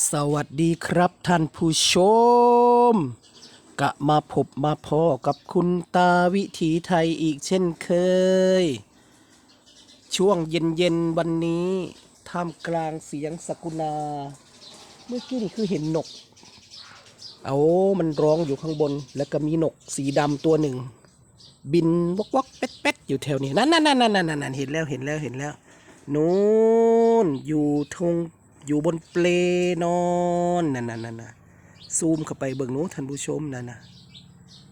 สวัสดีครับท่านผู้ชมกะมาพบมาพอกับคุณตาวิถีไทยอีกเช่นเคย ช่วงเย็นๆวันนี้ท่ามกลางเสียงสกุณา เมื่อกี้นี่คือเห็นนก เอามันร้องอยู่ข้างบน แล้วก็มีนกสีดำตัวหนึ่ง บินวกวกเป็ดเป็ดอยู่แถวนี้นั่นนั่นนั่นนั่นนั่นนั่นเห็นแล้วเห็นแล้วเห็นแล้ว นู้นอยู่ทง อยู่บนเปลนอนนั่นนั่นนั่นน่ะซูมเข้าไปเบิ่งนู้ท่านผู้ชมนั่นน่ะ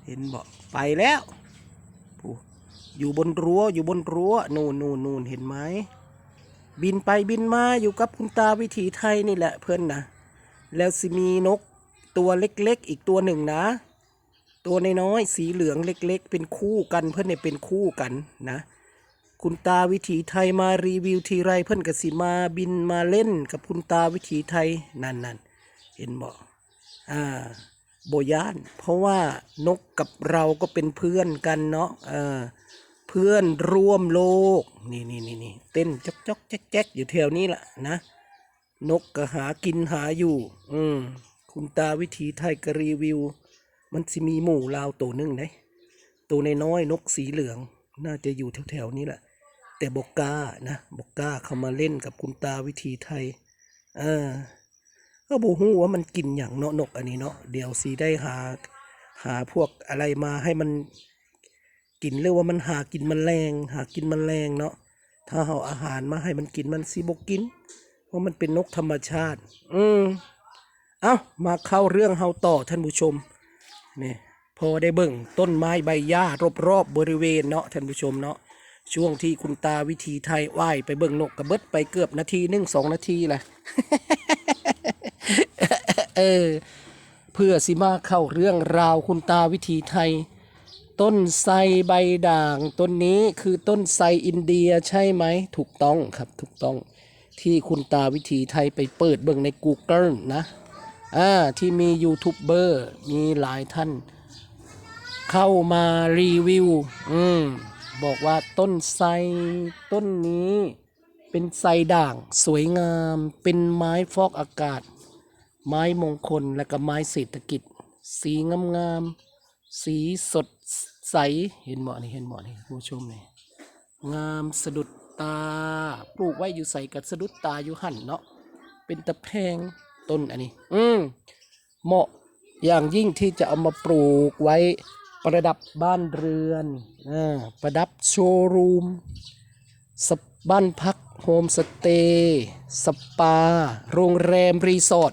เห็นบอกไปแล้วอยู่บนรั้วอยู่บนรั้วนู่นนู่นนู่นเห็นไหมบินไปบินมาอยู่กับคุณตาวิถีไทยนี่แหละเพื่อนนะแล้วสิมีนกตัวเล็กๆ อีกตัวหนึ่งนะ ตัวน้อยๆสีเหลืองเล็ก ๆ เป็นคู่กันเพื่อนเนี่ยเป็นคู่กันนะ คุณตาวิถีไทยมารีวิวทีไรเพื่อนกสิมาบินมาเล่นกับคุณตาวิถีไทยนั่นนั่นเห็นบอกอ่าโบยาน เพราะว่านกกับเราก็เป็นเพื่อนกันเนาะอ่าเพื่อนร่วมโลก นี่นี่นี่นี่เต้นจอกจอกแจ๊กแจ๊กอยู่แถวนี้แหละนะ นกก็หากินหาอยู่ อืมคุณตาวิถีไทยก็รีวิว มันสิมีหมู่ลาวตัวหนึ่งได้ตัวในน้อยนกสีเหลือง น่าจะอยู่แถวๆนี้แหละ แต่บกกล้านะบกกล้าเข้ามาเล่นกับคุณตาวิธีไทยเออก็บอกฮู้ว่ามันกินอย่างเนาะนกอันนี้เนาะเดี๋ยวสีได้หาหาพวกอะไรมาให้มันกินเรียกว่ามันหากินมันแรง หากินมันแรงเนาะถ้าเอาอาหารมาให้มันกินมันสีบกิน เพราะมันเป็นนกธรรมชาติ อืมเอ้ามาเข้าเรื่องเฮาต่อท่านผู้ชมนี่พอได้เบิ่งต้นไม้ใบหญ้ารอบๆบบริเวณเนาะท่านผู้ชมเนาะ ช่วงที่คุณตาวิธีไทยว่ายไปเบิ่งนกกระเบิดไปเกือบนาทีหนึ่งสองนาทีแหละเออเพื่อสิมาเข้าเรื่องราวคุณตาวิธีไทย ต้นไทรใบด่าง ต้นนี้คือต้นไทรอินเดียใช่ไหมถูกต้องครับถูกต้องที่คุณตาวิธีไทยไปเปิดเบิ่งใน Google นะอ่าที่มียูทูบเบอร์มีหลายท่าน เข้ามารีวิว อืม บอกว่าต้นไทรต้นนี้เป็นไทรด่างสวยงาม เป็นไม้ฟอกอากาศ ไม้มงคลและก็ไม้เศรษฐกิจ สีงามๆสีสดใสเห็นหมอนี่เห็นหมอนี่ผู้ชมนี่งามสะดุดตาปลูกไว้อยู่ใส่กับสะดุดตาอยู่หั่นเนาะเป็นตะแพงต้นอันนี้ อืมเหมาะอย่างยิ่งที่จะเอามาปลูกไว้ ประดับบ้านเรือนอประดับโชว์รูมสบ้านพักโฮมสเตย์สปา โรงแรม รีสอร์ท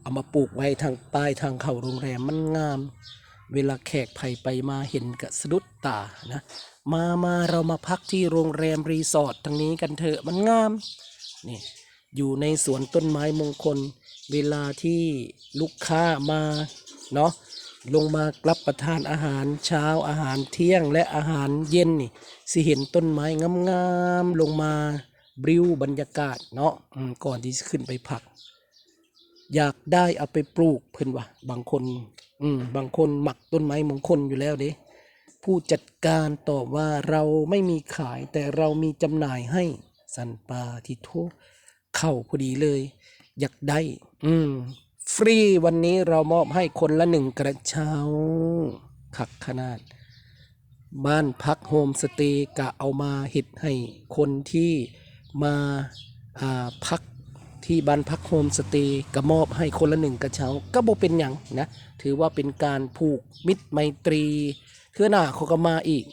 เอามาปลูกไว้ทางป้ายทางเข้าโรงแรมมันงาม เวลาแขกไผ่ไปมาเห็นกระสะดุดตานะมามาเรามาพักที่โรงแรม รีสอร์ททางนี้กันเถอะมันงามนี่อยู่ในสวนต้นไม้มงคล เวลาที่ลูกค้ามาเนาะ ลงมารับประทานอาหารเช้าอาหารเที่ยงและอาหารเย็นนี่สิเห็นต้นไม้งามๆลงมาบริวบรรยากาศเนาะก่อนที่จะขึ้นไปพัก อยากได้เอาไปปลูกเพิ่นว่าบางคนอืมบางคนหมักต้นไม้มงคลอยู่แล้วเด้ผู้จัดการตอบว่าเราไม่มีขายแต่เรามีจำหน่ายให้สันปาทิโทเข้าพอดีเลย อยากได้ อืม ฟรีวันนี้เรามอบให้คนละหนึ่งกระเช้าขักขนาด บ้านพักโฮมสเตย์กะเอามาเห็ดให้คนที่มาอ่าพักที่บ้านพักโฮมสเตย์ก็มอบให้คนละหนึ่งกระเช้าก็บ่เป็นอย่างนะ ถือว่าเป็นการผูกมิตรไมตรีเพื่อหน้าเขาก็มาอีก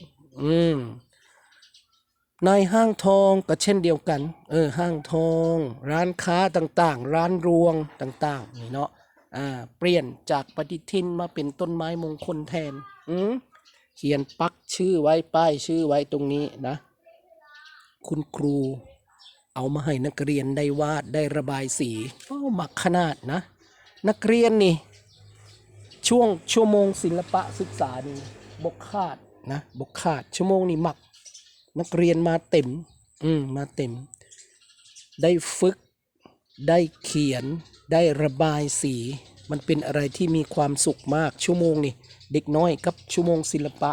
อืม ในห้างทองก็เช่นเดียวกัน เออ ห้างทอง ร้านค้าต่างๆ ร้านรวงต่างๆ นี่เนาะ อ่า เปลี่ยนจากปฏิทินมาเป็นต้นไม้มงคลแทน อืมเขียนปักชื่อไว้ป้ายชื่อไว้ตรงนี้นะ คุณครู เอามาให้นักเรียนได้วาดได้ระบายสีโอ้หมักขนาดนะ นักเรียนนี่ ช่วงชั่วโมงศิลปะศึกษานี่บกขาดนะบกขาดชั่วโมงนี่หมัก นักเรียนมาเต็ม อืม มาเต็ม ได้ฝึก ได้เขียน ได้ระบายสี มันเป็นอะไรที่มีความสุขมาก ชั่วโมงนี่ เด็กน้อยกับชั่วโมงศิลปะ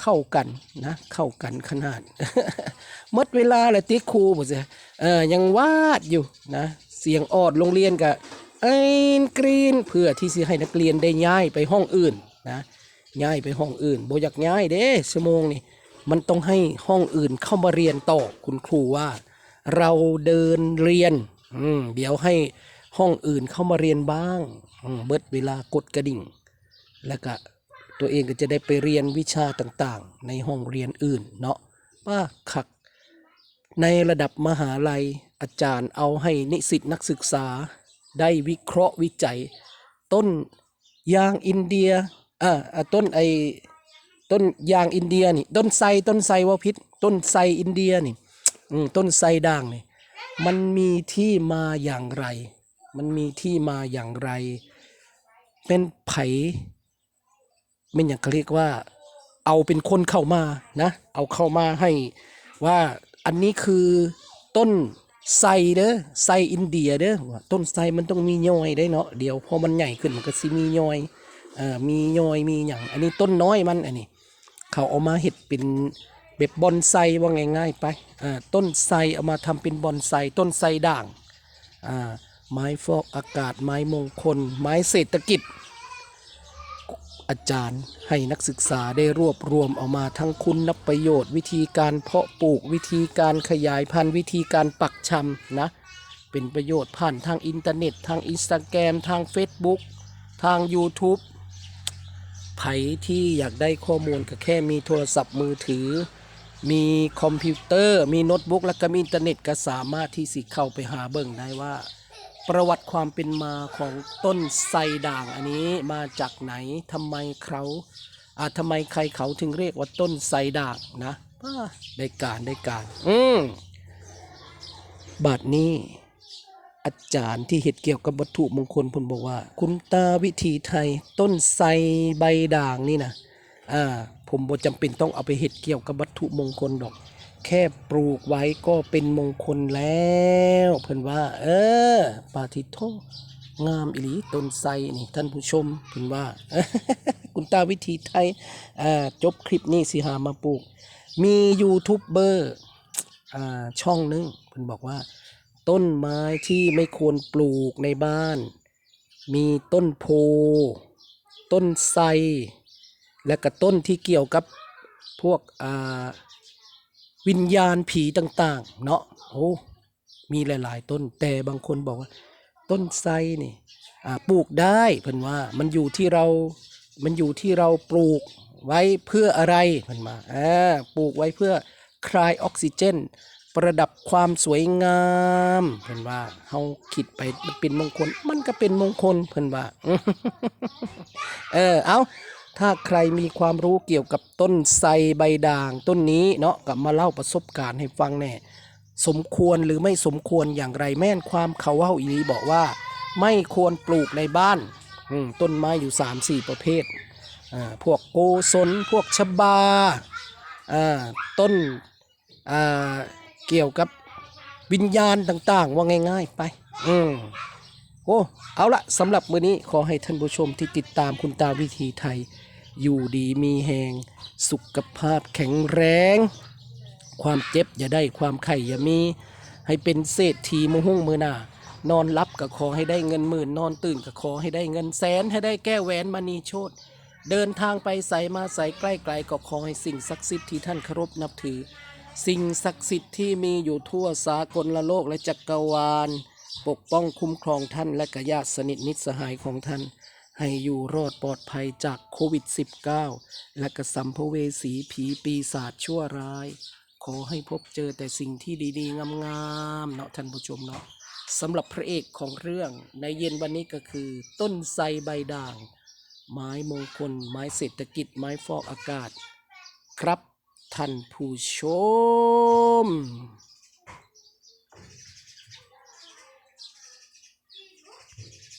เข้ากันนะ เข้ากันขนาดหมดเวลาเลยติครูบอกสิเออยังวาดอยู่นะ เสียงออดโรงเรียนกับไอ้กรีนเพื่อที่สิให้นักเรียนได้ย้ายไปห้องอื่นนะย้ายไปห้องอื่นโบอยากย้ายเด้ชั่วโมงนี่ มันต้องให้ห้องอื่นเข้ามาเรียนต่อคุณครูว่า เราเดินเรียนอืมเดี๋ยวให้ห้องอื่นเข้ามาเรียนบ้างเบิดเวลากดกระดิ่ง แล้วก็ตัวเองก็จะได้ไปเรียนวิชาต่างๆ ในห้องเรียนอื่นเนาะว่าคัก ในระดับมหาลัยอาจารย์เอาให้นิสิตนักศึกษา ได้วิเคราะห์วิจัย ต้นยางอินเดียอ่าต้นไอ ต้นยางอินเดียนี่ ต้นไทรต้นไทรว่าพิษ ต้นไทรอินเดียนี่ต้นไทรด่างนี่มันมีที่มาอย่างไร มันมีที่มาอย่างไร เป็นไผไม่อย่างเขาเรียกว่า เอาเป็นคนเข้ามานะ เอาเข้ามาให้ว่าอันนี้คือต้นไทรเด้อไทรอินเดียเด้อต้นไทรมันต้องมียอยได้เนาะเดี๋ยวพอมันใหญ่ขึ้นมันก็สิมียอยเอ่อมียอยมีอย่าง อันนี้ต้นน้อยมันอันนี้ เขาเอามาเห็ดเป็นแบบบอนไซว่าง่ายๆไปต้นไทรเอามาทำเป็นบอนไซต้นไทรด่างไม้ฟอกอากาศไม้มงคล ไม้เศรษฐกิจ อาจารย์ให้นักศึกษาได้รวบรวมเอามาทั้งคุณประโยชน์ วิธีการเพาะปลูกวิธีการขยายพันธุ์วิธีการปักชำนะเป็นประโยชน์ผ่านทางอินเทอร์เน็ต ทางอินสตาแกรมทาง Facebook ทาง YouTube ไผที่อยากได้ข้อมูลก็แค่มีโทรศัพท์มือถือ มีคอมพิวเตอร์ มีโน้ตบุ๊กและก็มีอินเทอร์เน็ตก็สามารถที่สิเข้าไปหาเบิ่งได้ว่า ประวัติความเป็นมาของต้นไทรด่างอันนี้มาจากไหนทำไมเขาอ่าทำไมใครเขาถึงเรียกว่าต้นไทรด่างนะได้การได้การ อืมบัดนี้ อาจารย์ที่เห็ดเกี่ยวกับวัตถุมงคลเพนบอกว่า คุณตาวิธีไทยต้นไทรใบด่างนี่นะอ่าผมบ่จำเป็นต้องเอาไปเห็ดเกี่ยวกับวัตถุมงคลดอก แค่ปลูกไว้ก็เป็นมงคลแล้วเพิ่นว่า เออปาทิโทงามอิลีต้นไทรนี่ท่านผู้ชมเพิ่นว่า คุณตาวิธีไทยอ่าจบคลิปนี้สิหามาปลูก มียูทูบเบอร์อ่าช่องนึงเพิ่นบอกว่า ต้นไม้ที่ไม่ควรปลูกในบ้าน มีต้นโพ ต้นไทรและก็ต้นที่เกี่ยวกับพวกวิญญาณผีต่างๆ เนาะโอ้มีหลาย ๆ ต้นแต่บางคนบอกว่า ต้นไทรนี่ปลูกได้เพิ่นว่ามันอยู่ที่เรา มันอยู่ที่เราปลูกไว้เพื่ออะไรเพิ่นมาอ่าปลูกไว้เพื่อคลายออกซิเจน ประดับความสวยงามเพิ่นว่าเฮาคิดไปมันเป็นมงคล มันก็เป็นมงคลเพิ่นว่า เออเอาถ้าใครมีความรู้เกี่ยวกับต้นไทรใบด่างต้นนี้เนาะก็มาเล่าประสบการณ์ให้ฟังแน่สมควรหรือไม่สมควรอย่างไรแม่นความเขาเว่าอีนี้บอกว่า ไม่ควรปลูกในบ้านอืมต้นไม้อยู่ 3 4 ประเภทอ่าพวกโกศลพวกชบาอ่าต้นอ่า เกี่ยวกับวิญญาณต่างๆ ว่าง่าย ๆ ไป อืมโอ้เอาละสำหรับมื้อนี้ขอให้ท่านผู้ชมที่ติดตามคุณตาวิธีไทย อยู่ดีมีแหงสุขภาพแข็งแรง ความเจ็บอย่าได้ความไข่อย่ามี ให้เป็นเศรษฐีมือหุ่งมือหน้านอนรับก็ขอให้ได้เงินหมื่น นอนตื่นก็ขอให้ได้เงินแสน ให้ได้แก้วแหวนมณีโชตเดินทางไปใส่มาใส่ใกล้ไกลก็ขอให้สิ่งศักดิ์สิทธิ์ที่ท่านเคารพนับถือ สิ่งศักดิ์สิทธิ์ที่มีอยู่ทั่วสากลโลกและจักรวาล ปกป้องคุ้มครองท่านและกญาติสนิทนิสหายของท่าน ให้อยู่รอดปลอดภัยจากโควิด -19 และกระสัมภเวสีผีปีศาจชั่วร้าย ขอให้พบเจอแต่สิ่งที่ดีๆ งามๆเนาะท่านผู้ชมเนาะสำหรับพระเอกของเรื่องในเย็นวันนี้ก็คือ ต้นไทรใบด่าง ไม้มงคล ไม้เศรษฐกิจไม้ฟอกอากาศ ครับ ท่านผู้ชม